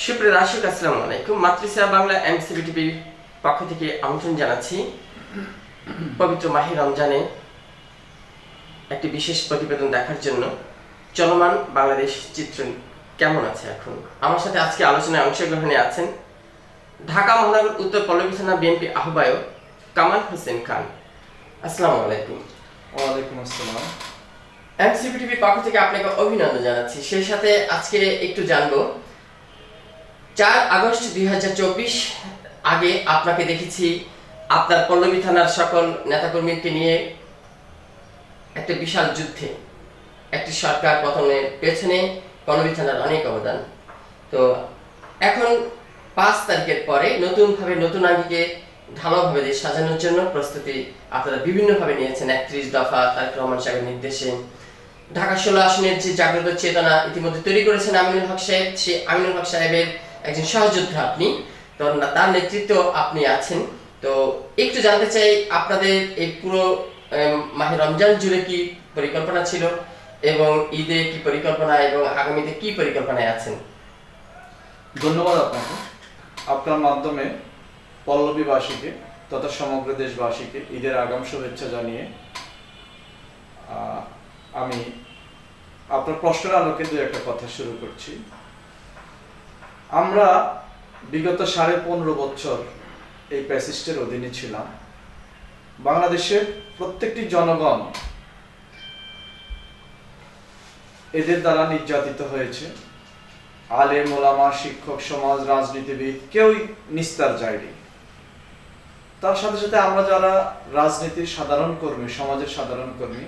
সুপ্রিয় দর্শক আসসালামু আলাইকুম। মাতৃসা বাংলা এমসিবি টিভির পক্ষ থেকে আমন্ত্রণ জানাচ্ছি। পবিত্র মাহে রমজানে একটি বিশেষ প্রতিবেদন দেখার জন্য। চলমান বাংলাদেশ চিত্র কেমন আছে এখন? আমার সাথে আজকে আলোচনায় অংশগ্রহণে আছেন ঢাকা মহানগর উত্তর পল্লবী থানা বিএনপি আহ্বায়ক কামাল হোসেন খান। আসসালামু আলাইকুম। ওয়ালাইকুম আসসালাম। এমসিপি টিভির পক্ষ থেকে আপনাকে অভিনন্দন জানাচ্ছি। সেই সাথে আজকে একটু জানব চার আগস্ট দুই হাজার চব্বিশ, আগে আপনাকে দেখেছি আপনার পল্লবী থানার সকল নেতাকর্মীকে নিয়ে একটা বিশাল যুদ্ধে। একটি সরকার পতনের পেছনে পল্লবী থানার অনেক অবদান। তো এখন পাঁচ তারিখের পরে নতুনভাবে, নতুন আঙ্গিকে ঢালাওভাবে দেশ সাজানোর জন্য প্রস্তুতি আপনারা বিভিন্নভাবে নিয়েছেন। একত্রিশ দফা তারেক রহমান সাহেবের নির্দেশে। ঢাকা ষোলো আসনের যে জাগ্রত চেতনা ইতিমধ্যে তৈরি করেছেন আমিনুল হক সাহেব সে আমিনুল হক সাহেবের একজন সহযোদ্ধা আপনি, তো তার নেতৃত্ব আপনি আছেন। তো একটু জানতে চাই, আপনাদের এই পুরো মাহে রমজান জুড়ে কি পরিকল্পনা ছিল? এবং ঈদে কি পরিকল্পনা এবং আগামীতে কি পরিকল্পনায় আছেন? ধন্যবাদ আপনাকে। আপনার মাধ্যমে পল্লবীবাসীকে তথা সমগ্র দেশবাসীকে ঈদের আগাম শুভেচ্ছা জানিয়ে আমি আপনার প্রশ্নের আলোকে দু একটা কথা শুরু করছি। আমরা বিগত সাড়ে পনেরো বছর এই প্যাসিস্টের অধীনে ছিলাম। বাংলাদেশের প্রত্যেকটি জনগণ এদের দ্বারা নির্যাতিত হয়েছে। আলেম, ওলামা, শিক্ষক, সমাজ, রাজনীতিবিদ, কেউই নিস্তার যায়নি। তার সাথে সাথে আমরা যারা রাজনীতির সাধারণ কর্মী, সমাজের সাধারণ কর্মী,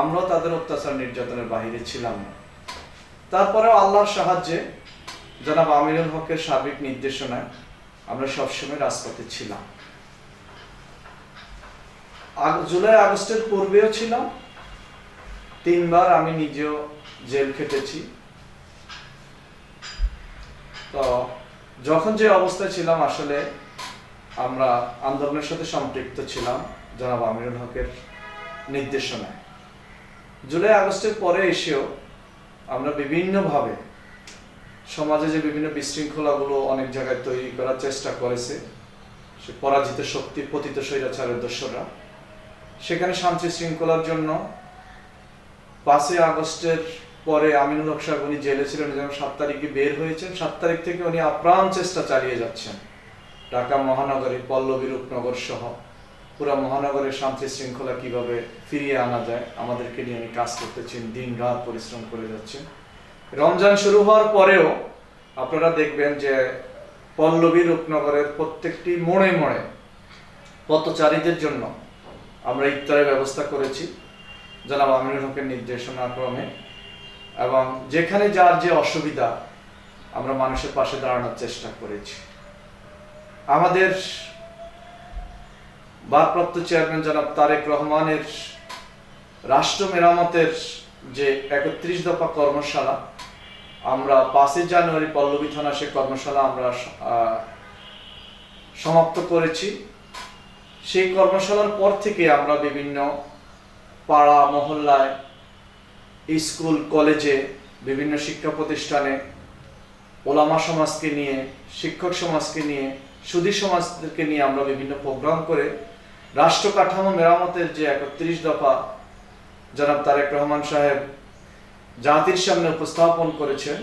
আমরাও তাদের অত্যাচার নির্যাতনের বাহিরে ছিলাম। না তারপরেও আল্লাহর সাহায্যে জনাব আমিনুল হকের সার্বিক নির্দেশনায় আমরা সবসময় রাজপথে ছিলাম। জুলাই আগস্টের পূর্বেও ছিলাম। তিনবার আমি নিজেও জেল খেটেছি। তো যখন যে অবস্থায় ছিলাম, আসলে আমরা আন্দোলনের সাথে সম্পৃক্ত ছিলাম জনাব আমিরুল হকের নির্দেশনায়। জুলাই আগস্টের পরে এসেও আমরা বিভিন্নভাবে সমাজে যে বিভিন্ন বিশৃঙ্খলাগুলো অনেক জায়গায় তৈরি করার চেষ্টা করেছে, সে পরাজিত শক্তি, পতিত স্বৈরাচারের দস্যরা সেখানে শান্তি শৃঙ্খলার জন্য পাঁচই আগস্টের পরে আমিনুল হক সাহেব উনি জেলে ছিলেন যেমন সাত তারিখে বের হয়েছেন, সাত তারিখ থেকে উনি আপ্রাণ চেষ্টা চালিয়ে যাচ্ছেন। ঢাকা মহানগরী, পল্লবী, রূপনগর সহ পুরো মহানগরের শান্তি শৃঙ্খলা কীভাবে ফিরিয়ে আনা যায়, আমাদেরকে নিয়ে উনি কাজ করতেছেন দিন রাত পরিশ্রম করে যাচ্ছেন। রমজান শুরু হওয়ার পরেও আপনারা দেখবেন যে পল্লবী রূপনগরের প্রত্যেকটি মোড়ে মোড়ে পথচারীদের জন্য আমরা ইফতারের ব্যবস্থা করেছি, জনাব আমিনুল হকের নির্দেশনা ক্রমে। এবং যেখানে যার যে অসুবিধা, আমরা মানুষের পাশে দাঁড়ানোর চেষ্টা করেছি। আমাদের ভারপ্রাপ্ত চেয়ারম্যান জনাব তারেক রহমানের রাষ্ট্র মেরামতের যে একত্রিশ দফা কর্মশালা আমরা পাঁচই জানুয়ারি পল্লবী থানা সে কর্মশালা আমরা সমাপ্ত করেছি। সেই কর্মশালার পর থেকে আমরা বিভিন্ন পাড়া, মহল্লায়, স্কুল, কলেজে, বিভিন্ন শিক্ষা প্রতিষ্ঠানে ওলামা সমাজকে নিয়ে, শিক্ষক সমাজকে নিয়ে সুদী সমাজকে নিয়ে আমরা বিভিন্ন প্রোগ্রাম করে রাষ্ট্র কাঠামো মেরামতের যে একত্রিশ দফা জনাব তারেক রহমান সাহেব জাতির সামনে উপস্থাপন করেছেন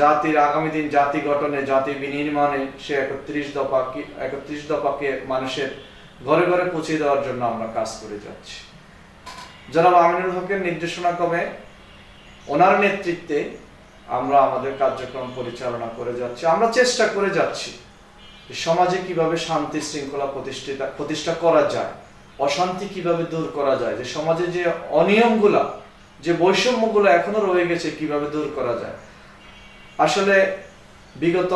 জাতির আগামী দিন জাতি গঠনে, জাতি বিনির্মাণে সে একত্রিশ দফা একত্রিশ দফাকে মানুষের ঘরে ঘরে পৌঁছে দেওয়ার জন্য আমরা কাজ করে যাচ্ছি। জনাব আমিনুল হকের নির্দেশনা ক্রমে ওনার নেতৃত্বে আমরা আমাদের কার্যক্রম পরিচালনা করে যাচ্ছি। আমরা চেষ্টা করে যাচ্ছি সমাজে কীভাবে শান্তি শৃঙ্খলা প্রতিষ্ঠিত, প্রতিষ্ঠা করা যায়, অশান্তি কীভাবে দূর করা যায়, যে সমাজে যে অনিয়মগুলা যে বৈষম্যগুলো এখনও রয়ে গেছে, কীভাবে দূর করা যায়? আসলে বিগত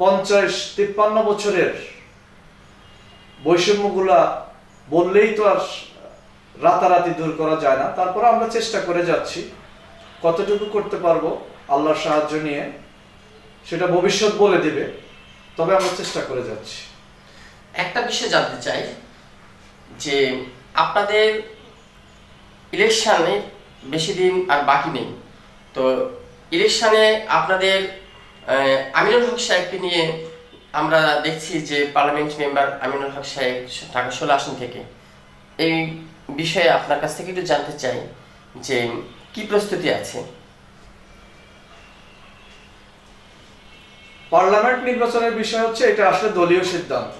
পঞ্চাশ, তিপ্পান্ন বছরের বৈষম্যগুলা বললেই তো আর রাতারাতি দূর করা যায় না। তারপরে আমরা চেষ্টা করে যাচ্ছি, কতটুকু করতে পারব আল্লাহর সাহায্য নিয়ে, সেটা ভবিষ্যৎ বলে দিবে, তবে আমরা চেষ্টা করে যাচ্ছি। একটা বিষয় জানতে চাই, যে আপনাদের ইলেকশনে বেশি দিন আর বাকি নেই। তো ইলেকশনে আপনাদের আমিনুল হক সাহেবকে নিয়ে আমরা দেখছি যে পার্লামেন্ট মেম্বার আমিনুল হক সাহেব ঢাকা ষোলো আসন থেকে। এই বিষয়ে আপনার কাছ থেকে একটু জানতে চাই যে কি প্রস্তুতি আছে? পার্লামেন্ট নির্বাচনের বিষয় হচ্ছে এটা আসলে দলীয় সিদ্ধান্ত।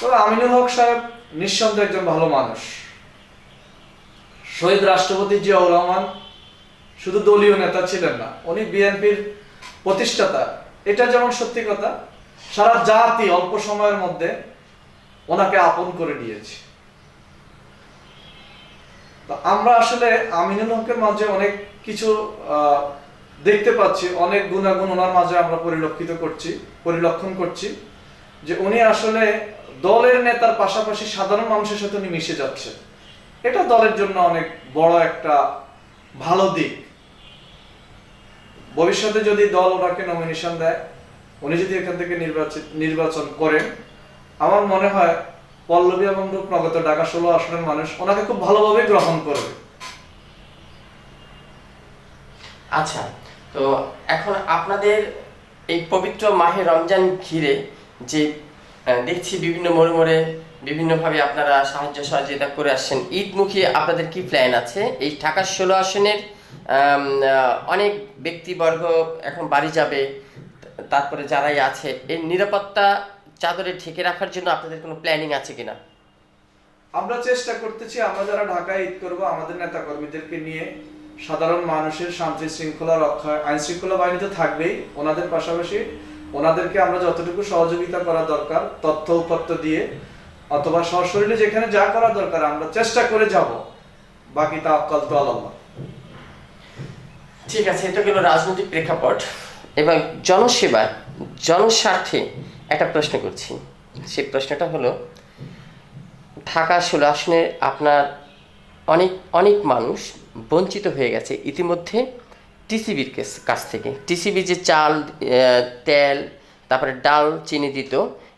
তবে আমিনুল হক সাহেব নিঃসন্দেহে একজন ভালো মানুষ। শহীদ রাষ্ট্রপতি জিয়াউর রহমান শুধু দলীয় নেতা ছিলেন না, উনি বিএনপির প্রতিষ্ঠাতা। এটা যেমন সত্যি কথা, সারা জাতি অল্প সময়ের মধ্যে ওনাকে আপন করে নিয়েছে। আমরা আসলে আমিনুল হকের মাঝে অনেক কিছু দেখতে পাচ্ছি, অনেক গুণাগুণ ওনার মাঝে আমরা পরিলক্ষিত করছি, পরিলক্ষণ করছি, যে উনি আসলে দলের নেতার পাশাপাশি সাধারণ মানুষের সাথে উনি মিশে যাচ্ছে এটা দলের জন্য অনেক বড় একটা ভালো দিক। ভবিষ্যতে যদি দল ওনাকে নমিনেশন দেয়, উনি যদি এখান থেকে নির্বাচিত, নির্বাচন করেন, আমার মনে হয় পল্লবী এবং রূপনগর ঢাকা ষোলো আসনের মানুষ, ওনাকে খুব ভালোভাবে গ্রহণ করবে। আচ্ছা তো এখন আপনাদের এই পবিত্র মাহে রমজান ঘিরে যে দেখছি বিভিন্ন মোড়ে মোড়ে বিভিন্নভাবে আপনারা সাহায্য সহযোগিতা করে আসছেন। ঈদমুখী আপনাদের কি প্ল্যান আছে? এই ঢাকা ষোলো আসনের অনেক ব্যক্তিবর্গ এখন বাড়ি যাবে, তারপরে যারাই আছে এই নিরাপত্তা চাদরে ঢেকে রাখার জন্য আপনাদের কোনো প্ল্যানিং আছে কিনা? আমরা চেষ্টা করতেছি, আমরা যারা ঢাকায় ঈদ করব, আমাদের নেতা কর্মীদেরকে নিয়ে সাধারণ মানুষের শান্তি শৃঙ্খলা রক্ষা আইন শৃঙ্খলা বাহিনী তো থাকবেই, ওনাদের পাশাপাশি ওনাদেরকে আমরা যতটুকু সহযোগিতা করা দরকার, তথ্য উপাত্ত দিয়ে, অথবা সশরীরে যেখানে যা করা দরকার, আমরা চেষ্টা করে যাব। বাকি তা অকাল তো ঠিক আছে, এটা গেল রাজনৈতিক প্রেক্ষাপট। এবং জনসেবা, জনস্বার্থে একটা প্রশ্ন করছি। সেই প্রশ্নটা হলো, ঢাকা ষোলো আসনে আপনার অনেক অনেক মানুষ বঞ্চিত হয়ে গেছে। ইতিমধ্যে টিসিবির কাছ থেকে। টিসিবি যে চাল তেল, তারপরে ডাল, চিনি দিত,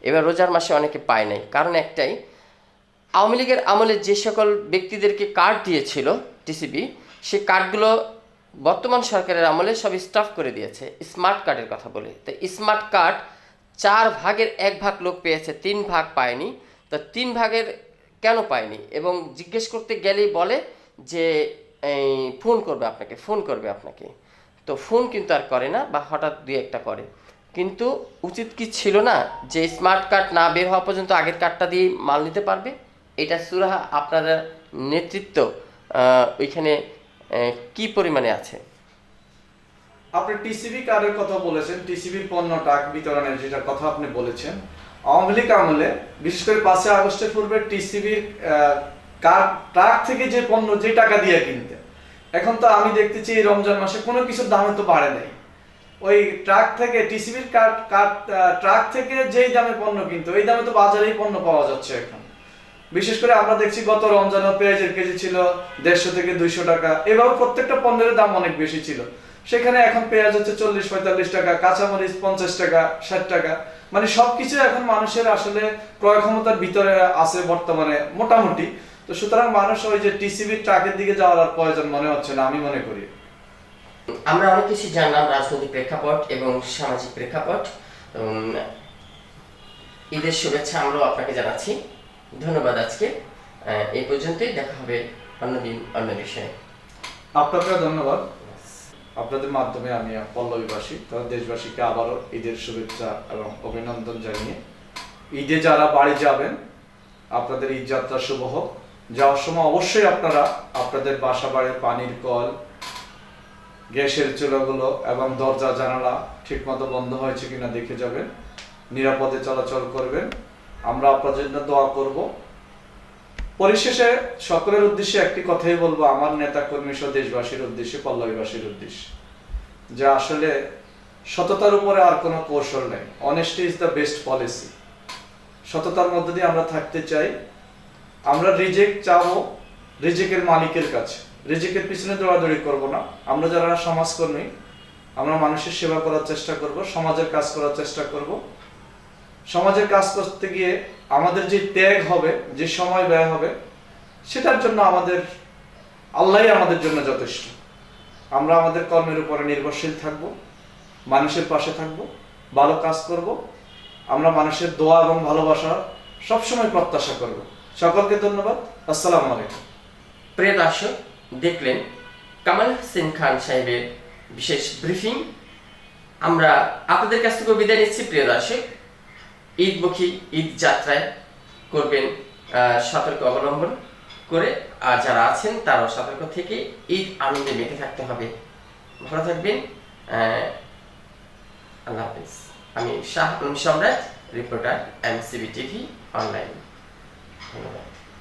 এবার রোজার মাসে অনেকে পায় নাই। কারণ একটাই, আওয়ামী লীগের আমলে যে সকল ব্যক্তিদেরকে কার্ড দিয়েছিল টিসিবি, সে কার্ডগুলো বর্তমান সরকারের আমলে সব স্টাফ করে দিয়েছে। স্মার্ট কার্ডের কথা বলে। তো স্মার্ট কার্ড চার ভাগের এক ভাগ লোক পেয়েছে, তিন ভাগ পায়নি। তো তিন ভাগের কেন পায়নি? এবং জিজ্ঞেস করতে গেলেই বলে যে এই ফোন করবে আপনাকে, ফোন করবে আপনাকে। তো ফোন কিন্তু আর করে না বা হঠাৎ দুই একটা করে। কিন্তু উচিত কি ছিল না যে স্মার্ট কার্ড না বের হওয়া পর্যন্ত আগের কার্ডটা দিয়ে মাল নিতে পারবে? এটা সুরাহা আপনাদের নেতৃত্ব ওইখানে কি পরিমাণে আছে? আপনি টিসিবি কার্ডের কথা বলেছেন টিসিবির পণ্য টাক বিতরণের যেটা কথা আপনি বলেছেন, আওয়ামী লীগ আমলে, বিশেষ করে পাঁচই আগস্টের পূর্বে টিসিবির কার্ড ট্রাক থেকে যে পণ্য, যে টাকা দিয়ে কিনতে এখন তো আমি দেখতেছি রমজান মাসে কোনো কিছুর দামে তো বাড়ে নাই। ওই ট্রাক থেকে, টিসিবির কার্ড কার্ড ট্রাক থেকে যেই দামে পণ্য কিনতো এই দামে তো বাজারেই পণ্য পাওয়া যাচ্ছে এখন। বিশেষ করে আমরা দেখছি গত রমজানে পেঁয়াজের কেজি ছিল দেড়শো থেকে দুইশো টাকা এভাবে প্রত্যেকটা পণ্যের দাম অনেক বেশি ছিল। সেখানে এখন পেঁয়াজ হচ্ছে চল্লিশ, পঁয়তাল্লিশ টাকা, কাঁচামরিচ পঞ্চাশ টাকা, ষাট টাকা। মানে সবকিছু এখন মানুষের আসলে ক্রয় ক্ষমতার ভিতরে আছে বর্তমানে, মোটামুটি। তো সুতরাং মানুষ ওই যে টিসিবি ট্রাকের দিকে যাওয়ার আর প্রয়োজন মনে হচ্ছে না আমি মনে করি। আমরা অনেক কিছু জানলাম রাজনৈতিক প্রেক্ষাপট এবং সামাজিক প্রেক্ষাপট। ঈদের শুভেচ্ছা আমরাও আপনাকে জানাচ্ছি। ধন্যবাদ আজকে। এই পর্যন্তই দেখা হবে অন্যদিন অন্য বিষয়ে। আপনাকে ধন্যবাদ। আপনাদের মাধ্যমে আমি পল্লবীবাসী তথা দেশবাসীকে আবারও ঈদের শুভেচ্ছা এবং অভিনন্দন জানিয়ে ঈদে যারা বাড়ি যাবেন আপনাদের ঈদ যাত্রা শুভ হোক। যাওয়ার সময় অবশ্যই আপনারা আপনাদের বাসা বাড়ির পানির কল, গ্যাসের চুলাগুলো এবং দরজা, জানালা ঠিকমতো বন্ধ হয়েছে কিনা দেখে যাবেন। নিরাপদে চলাচল করবেন। আমরা আপনাদের জন্য দোয়া করব। পরিশেষে সকলের উদ্দেশ্যে একটি কথাই বলব, আমার নেতা কর্মী সহ দেশবাসীর উদ্দেশ্যে, পল্লবীবাসীর উদ্দেশ্যে, যে আসলে সততার উপরে আর কোনো কৌশল নেই। Honesty is the best policy সততার মধ্যে দিয়ে আমরা থাকতে চাই। আমরা রিজেক্ট চাবো রিজেকের মালিকের কাছে। রিজেকের পিছনে দৌড়াদৌড়ি করব না। আমরা যারা সমাজকর্মী, আমরা মানুষের সেবা করার চেষ্টা করব, সমাজের কাজ করার চেষ্টা করব। সমাজের কাজ করতে গিয়ে আমাদের যে ত্যাগ হবে, যে সময় ব্যয় হবে, সেটার জন্য আমাদের, আল্লাহই আমাদের জন্য যথেষ্ট। আমরা আমাদের কর্মের উপরে নির্ভরশীল থাকব, মানুষের পাশে থাকব, ভালো কাজ করব। আমরা মানুষের দোয়া এবং ভালোবাসা সবসময় প্রত্যাশা করব। সকলকে ধন্যবাদ। আসসালামু আলাইকুম। প্রিয় দর্শক, দেখলেন কামাল হোসেন খান সাহেবের বিশেষ ব্রিফিং। আমরা আপনাদের কাছ থেকে বিদায় নিচ্ছি, প্রিয় দর্শক। ঈদমুখী ঈদ যাত্রায় করবেন সতর্ক অবলম্বন করে। আর যারা আছেন, তারাও সতর্ক থেকে ঈদ আনন্দে মেতে থাকতে হবে। ভালো থাকবেন। আল্লাহ হাফিজ। আমি Shah Samrat, reporter, MCB TV, online. ধন্যবাদ